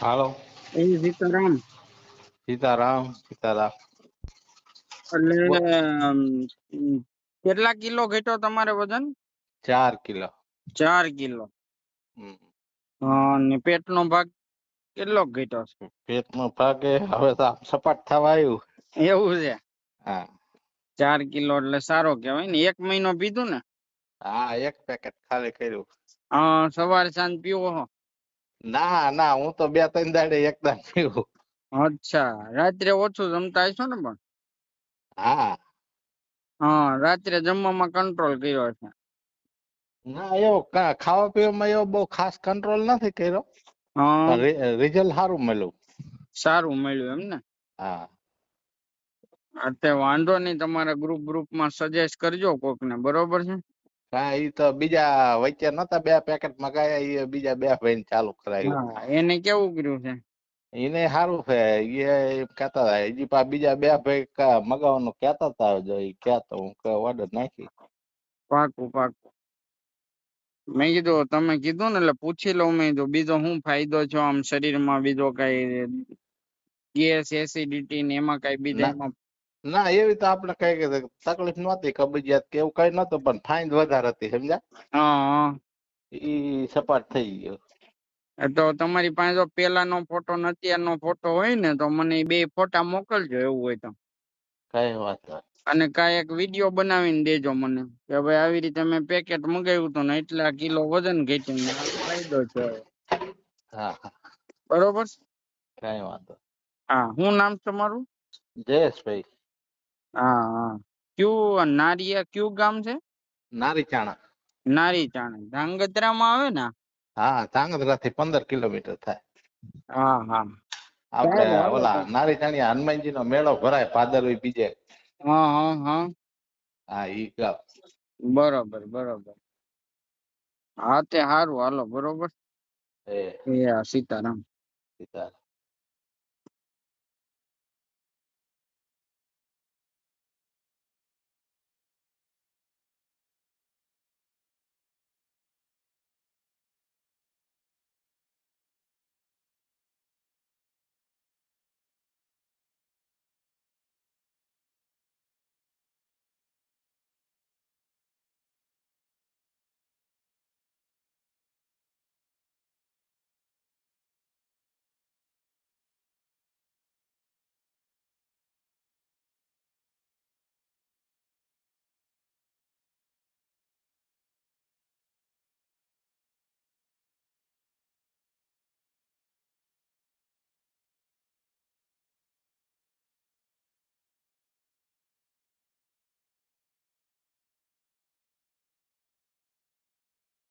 હાલો. એ સીતારામ. સીતારામ સીતારામ એટલે કેટલા કિલો ઘટ્યો તમારે વજન? ચાર કિલો. ચાર કિલો. અને પેટનો ભાગ કેટલો ઘટ્યો છે? પેટનો ભાગ હવે તો સપાટ થવા આવ્યું. એવું છે? હા. ચાર કિલો એટલે સારો કહેવાય ને. એક મહિનો પીધું ને? હા એક પેકેટ ખાલી કર્યું. હા સવાર સાંજ પીવો છો ના ના હું તો બે ત્રણ દાડે એકદમ પીવું અચ્છા રાત્રે ઓછું જમતા હશો ને પણ? હા. હા રાત્રે જમવામાં કંટ્રોલ કર્યો છે ના એવો ખાવા પીવામાં એવો બહુ ખાસ કંટ્રોલ નથી કર્યો. હા. રિઝલ્ટ સારું મળ્યું. સારું મળ્યું એમ ને હા તે વાંધો નહીં તમારા ગ્રુપ ગ્રુપમાં સજેસ્ટ કરજો કોકને બરોબર છે? હા એ તો બીજા વચ્ચે નતા બે પેકેટ મગાયા એ બીજા બે ભાઈ ચાલુ કરાયું. એને કેવું કર્યું છે? એને સારું છે એ કેતા હતા હજી પા બીજા બે ભાઈ મગાવવાનું કેતા હતા જો એ કેતો હું કે ઓર્ડર નાખી. પાકું પાકું મેં કીધું તમે કીધું ને એટલે પૂછી લઉં મેં કીધું બીજો શું ફાયદો છે? આમ શરીરમાં બીજો કઈ ગેસ એસિડિટી ને એમાં કઈ બીજા ના. એવી તો આપણે કઈ તકલીફ નહોતી કબજિયાત કે એવું કઈ નતું પણ ફાઇન વધારે હતી સમજ્યા? હા હા. ઈ સપાટ થઈ ગયો. તો તમારી પાસે જો પેલાનો ફોટો ને અત્યારનો ફોટો હોય ને તો મને બે ફોટા મોકલજો એવું હોય તો. કઈ વાત અને કાંઈ એક વીડિયો બનાવીને દેજો મને કે ભાઈ આવી રીતે મેં પેકેટ મંગાવ્યું હતું ને એટલા કિલો વજન ઘટ્યું ફાયદો છે. હા હા. બરોબર? કઈ વાંધો. હા શું નામ તમારું? જયેશભાઈ. હા કયું નારિયા ક્યુ ગામ છે? નારી ચાણા નારી ચાણે ધાંગધ્રામાં આવે ને? હા ધાંગધ્રા થી પંદર કિલોમીટર થાય. હા હા. આપણે ઓલા નારીચાણી નારી ચાણી હનુમાનજી નો મેળો ભરાય ભાદરવી બીજે. હા હા હા. હા ઈ ગામ. બરોબર બરોબર. હા તે સારું હાલો બરોબર. એ. સીતારામ. સીતારામ.